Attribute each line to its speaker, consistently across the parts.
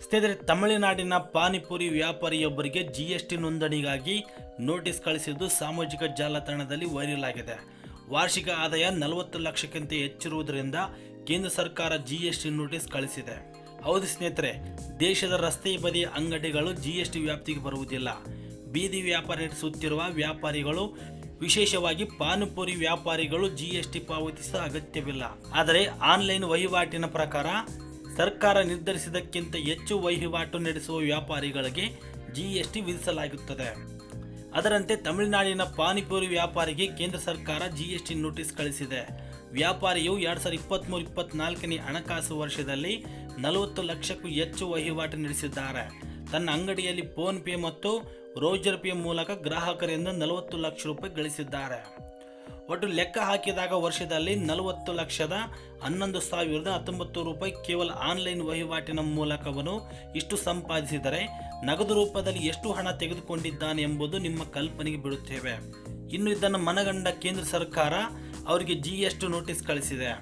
Speaker 1: ಸ್ನೇಹಿತರೆ, ತಮಿಳುನಾಡಿನ ಪಾನಿಪುರಿ ವ್ಯಾಪಾರಿಯೊಬ್ಬರಿಗೆ ಜಿ ಎಸ್ ಟಿ ನೋಂದಣಿಗಾಗಿ ನೋಟಿಸ್ ಕಳಿಸಿದ್ದು ಸಾಮಾಜಿಕ ಜಾಲತಾಣದಲ್ಲಿ ವೈರಲ್ ಆಗಿದೆ. ವಾರ್ಷಿಕ ಆದಾಯ ನಲವತ್ತು ಲಕ್ಷಕ್ಕಿಂತ ಹೆಚ್ಚಿರುವುದರಿಂದ ಕೇಂದ್ರ ಸರ್ಕಾರ ಜಿ ಎಸ್ ಟಿ ನೋಟಿಸ್ ಕಳಿಸಿದೆ. ಹೌದು ಸ್ನೇಹಿತರೆ, ದೇಶದ ರಸ್ತೆ ಬದಿಯ ಅಂಗಡಿಗಳು ಜಿ ಎಸ್ ಟಿ ವ್ಯಾಪ್ತಿಗೆ ಬರುವುದಿಲ್ಲ. ಬೀದಿ ವ್ಯಾಪಾರ ನಡೆಸುತ್ತಿರುವ ವ್ಯಾಪಾರಿಗಳು, ವಿಶೇಷವಾಗಿ ಪಾನಿಪುರಿ ವ್ಯಾಪಾರಿಗಳು ಜಿ ಎಸ್ ಟಿ ಪಾವತಿಸುವ ಅಗತ್ಯವಿಲ್ಲ. ಆದರೆ, ಆನ್ಲೈನ್ ವಹಿವಾಟಿನ ಪ್ರಕಾರ ಸರ್ಕಾರ ನಿರ್ಧರಿಸಿದಕ್ಕಿಂತ ಹೆಚ್ಚು ವಹಿವಾಟು ನಡೆಸುವ ವ್ಯಾಪಾರಿಗಳಿಗೆ ಜಿಎಸ್ಟಿ ವಿಧಿಸಲಾಗುತ್ತದೆ. ಅದರಂತೆ ತಮಿಳುನಾಡಿನ ಪಾನಿಪುರಿ ವ್ಯಾಪಾರಿಗೆ ಕೇಂದ್ರ ಸರ್ಕಾರ ಜಿಎಸ್ಟಿ ನೋಟಿಸ್ ಕಳಿಸಿದೆ. ವ್ಯಾಪಾರಿಯು ಎರಡ್ ಸಾವಿರದ ಇಪ್ಪತ್ತ್ಮೂರು ಇಪ್ಪತ್ನಾಲ್ಕನೇ ಹಣಕಾಸು ವರ್ಷದಲ್ಲಿ ನಲವತ್ತು ಲಕ್ಷಕ್ಕೂ ಹೆಚ್ಚು ವಹಿವಾಟು ನಡೆಸಿದ್ದಾರೆ. ತನ್ನ ಅಂಗಡಿಯಲ್ಲಿ ಫೋನ್ ಪೇ ಮತ್ತು ರೋಜರ್ ಪೇ ಮೂಲಕ ಗ್ರಾಹಕರಿಂದ ನಲವತ್ತು ಲಕ್ಷ ರೂಪಾಯಿ ಗಳಿಸಿದ್ದಾರೆ. ಒಟ್ಟು ಲೆಕ್ಕ ಹಾಕಿದಾಗ ವರ್ಷದಲ್ಲಿ ನಲವತ್ತು ಲಕ್ಷದ ಹನ್ನೊಂದು ಸಾವಿರದ ಹತ್ತೊಂಬತ್ತು ರೂಪಾಯಿ ಕೇವಲ ಆನ್ಲೈನ್ ವಹಿವಾಟಿನ ಮೂಲಕವನು ಇಷ್ಟು ಸಂಪಾದಿಸಿದರೆ ನಗದು ರೂಪದಲ್ಲಿ ಎಷ್ಟು ಹಣ ತೆಗೆದುಕೊಂಡಿದ್ದಾನೆ ಎಂಬುದು ನಿಮ್ಮ ಕಲ್ಪನೆಗೆ ಬಿಡುತ್ತೇವೆ. ಇನ್ನು ಇದನ್ನು ಮನಗಂಡ ಕೇಂದ್ರ ಸರ್ಕಾರ ಅವರಿಗೆ ಜಿ ಎಸ್ ಟಿ ನೋಟಿಸ್ ಕಳಿಸಿದೆ.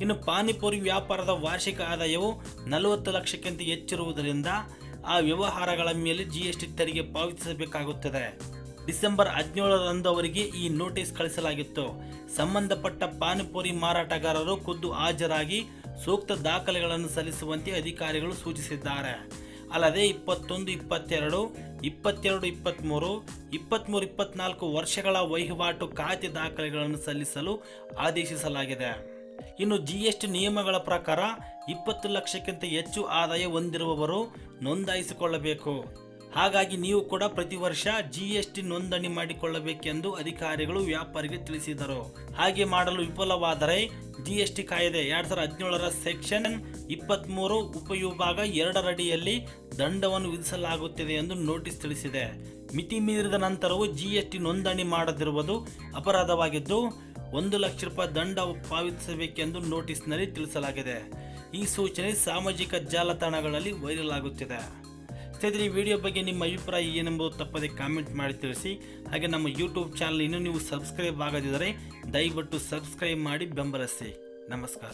Speaker 1: ಇನ್ನು ಪಾನಿಪುರಿ ವ್ಯಾಪಾರದ ವಾರ್ಷಿಕ ಆದಾಯವು ನಲವತ್ತು ಲಕ್ಷಕ್ಕಿಂತ ಹೆಚ್ಚಿರುವುದರಿಂದ ಆ ವ್ಯವಹಾರಗಳ ಮೇಲೆ ಜಿ ಎಸ್ ಟಿ ತೆರಿಗೆ ಪಾವತಿಸಬೇಕಾಗುತ್ತದೆ. ಡಿಸೆಂಬರ್ ಹದಿನೇಳರಂದು ಅವರಿಗೆ ಈ ನೋಟಿಸ್ ಕಳಿಸಲಾಗಿತ್ತು. ಸಂಬಂಧಪಟ್ಟ ಪಾನಿಪುರಿ ಮಾರಾಟಗಾರರು ಖುದ್ದು ಹಾಜರಾಗಿ ಸೂಕ್ತ ದಾಖಲೆಗಳನ್ನು ಸಲ್ಲಿಸುವಂತೆ ಅಧಿಕಾರಿಗಳು ಸೂಚಿಸಿದ್ದಾರೆ. ಅಲ್ಲದೆ ಇಪ್ಪತ್ತೊಂದು, ಇಪ್ಪತ್ತೆರಡು ಇಪ್ಪತ್ತೆರಡು, ಇಪ್ಪತ್ತ್ಮೂರು ಇಪ್ಪತ್ತ್ಮೂರು ಇಪ್ಪತ್ನಾಲ್ಕು ವರ್ಷಗಳ ವಹಿವಾಟು ಖಾತೆ ದಾಖಲೆಗಳನ್ನು ಸಲ್ಲಿಸಲು ಆದೇಶಿಸಲಾಗಿದೆ. ಇನ್ನು ಜಿ ಎಸ್ ಟಿ ನಿಯಮಗಳ ಪ್ರಕಾರ ಇಪ್ಪತ್ತು ಲಕ್ಷಕ್ಕಿಂತ ಹೆಚ್ಚು ಆದಾಯ ಹೊಂದಿರುವವರು ನೋಂದಾಯಿಸಿಕೊಳ್ಳಬೇಕು. ಹಾಗಾಗಿ ನೀವು ಕೂಡ ಪ್ರತಿ ವರ್ಷ ಜಿ ಎಸ್ ಟಿ ನೋಂದಣಿ ಮಾಡಿಕೊಳ್ಳಬೇಕೆಂದು ಅಧಿಕಾರಿಗಳು ವ್ಯಾಪಾರಿಗೆ ತಿಳಿಸಿದರು. ಹಾಗೆ ಮಾಡಲು ವಿಫಲವಾದರೆ ಜಿ ಎಸ್ ಟಿ ಕಾಯ್ದೆ ಎರಡ್ ಸಾವಿರದ ಹದಿನೇಳರ ಸೆಕ್ಷನ್ ಇಪ್ಪತ್ತ್ಮೂರು ಉಪವಿಭಾಗ ಎರಡರಡಿಯಲ್ಲಿ ದಂಡವನ್ನು ವಿಧಿಸಲಾಗುತ್ತಿದೆ ಎಂದು ನೋಟಿಸ್ ತಿಳಿಸಿದೆ. ಮಿತಿ ಮೀರಿದ ನಂತರವೂ ಜಿ ಎಸ್ ಟಿ ನೋಂದಣಿ ಮಾಡದಿರುವುದು ಅಪರಾಧವಾಗಿದ್ದು, ಒಂದು ಲಕ್ಷ ರೂಪಾಯಿ ದಂಡ ಪಾವತಿಸಬೇಕೆಂದು ನೋಟಿಸ್ನಲ್ಲಿ ತಿಳಿಸಲಾಗಿದೆ. ಈ ಸೂಚನೆ ಸಾಮಾಜಿಕ ಜಾಲತಾಣಗಳಲ್ಲಿ ವೈರಲ್ ಆಗುತ್ತಿದೆ. ಸ್ನೇಹಿತರೆ, ಈ ವಿಡಿಯೋ ಬಗ್ಗೆ ನಿಮ್ಮ ಅಭಿಪ್ರಾಯ ಏನೆಂಬುದು ತಪ್ಪದೆ ಕಾಮೆಂಟ್ ಮಾಡಿ ತಿಳಿಸಿ. ಹಾಗೆ ನಮ್ಮ ಯೂಟ್ಯೂಬ್ ಚಾನಲ್ ಇನ್ನೂ ನೀವು ಸಬ್ಸ್ಕ್ರೈಬ್ ಆಗದಿದ್ದರೆ ದಯವಿಟ್ಟು ಸಬ್ಸ್ಕ್ರೈಬ್ ಮಾಡಿ ಬೆಂಬಲಿಸಿ. ನಮಸ್ಕಾರ.